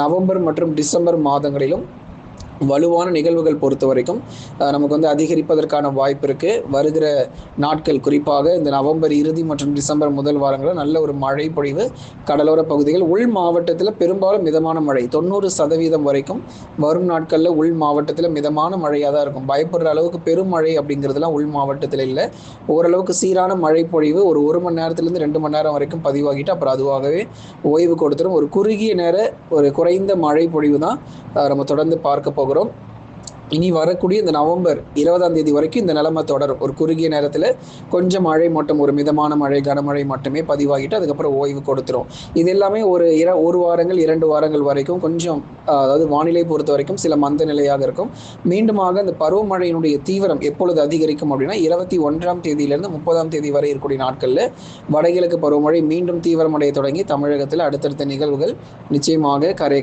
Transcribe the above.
November மற்றும் December மாதங்களிலும் வலுவான நிகழ்வுகள் பொறுத்த வரைக்கும் நமக்கு வந்து அதிகரிப்பதற்கான வாய்ப்பு இருக்கு. வருகிற நாட்கள் குறிப்பாக இந்த நவம்பர் இறுதி மற்றும் டிசம்பர் முதல் வாரங்களில் நல்ல ஒரு மழை பொழிவு கடலோர பகுதிகள் உள் மாவட்டத்தில் பெரும்பாலும் மிதமான மழை. தொண்ணூறு சதவீதம் வரைக்கும் வரும் நாட்களில் உள் மாவட்டத்தில் மிதமான மழையாக தான் இருக்கும். பயப்படுற அளவுக்கு பெருமழை அப்படிங்கிறதுலாம் உள் மாவட்டத்தில் இல்லை. ஓரளவுக்கு சீரான மழை பொழிவு ஒரு ஒரு மணி நேரத்துலேருந்து ரெண்டு மணி நேரம் வரைக்கும் பதிவாகிட்டு அப்புறம் அதுவாகவே ஓய்வு கொடுத்துரும். ஒரு குறுகிய நேர ஒரு குறைந்த மழை பொழிவு தான் நம்ம தொடர்ந்து பார்க்க போகிறோம். இனி வரக்கூடிய இந்த நவம்பர் இருபதாம் தேதி வரைக்கும் இந்த நிலைமை தொடரும். ஒரு குறுகிய நேரத்தில் கொஞ்சம் மழை மட்டும் ஒரு மிதமான மழை கனமழை மட்டுமே பதிவாகிட்டு அதுக்கப்புறம் ஓய்வு கொடுத்துரும். இது எல்லாமே ஒரு இர ஒரு வாரங்கள் இரண்டு வாரங்கள் வரைக்கும் கொஞ்சம் அதாவது வானிலை பொறுத்த வரைக்கும் சில மந்த நிலையாக இருக்கும். மீண்டுமாக அந்த பருவமழையினுடைய தீவிரம் எப்பொழுது அதிகரிக்கும் அப்படின்னா இருபத்தி ஒன்றாம் தேதியிலிருந்து முப்பதாம் தேதி வரை இருக்கக்கூடிய நாட்களில் வடகிழக்கு பருவமழை மீண்டும் தீவிரமடைய தொடங்கி தமிழகத்தில் அடுத்தடுத்த நிகழ்வுகள் நிச்சயமாக கரை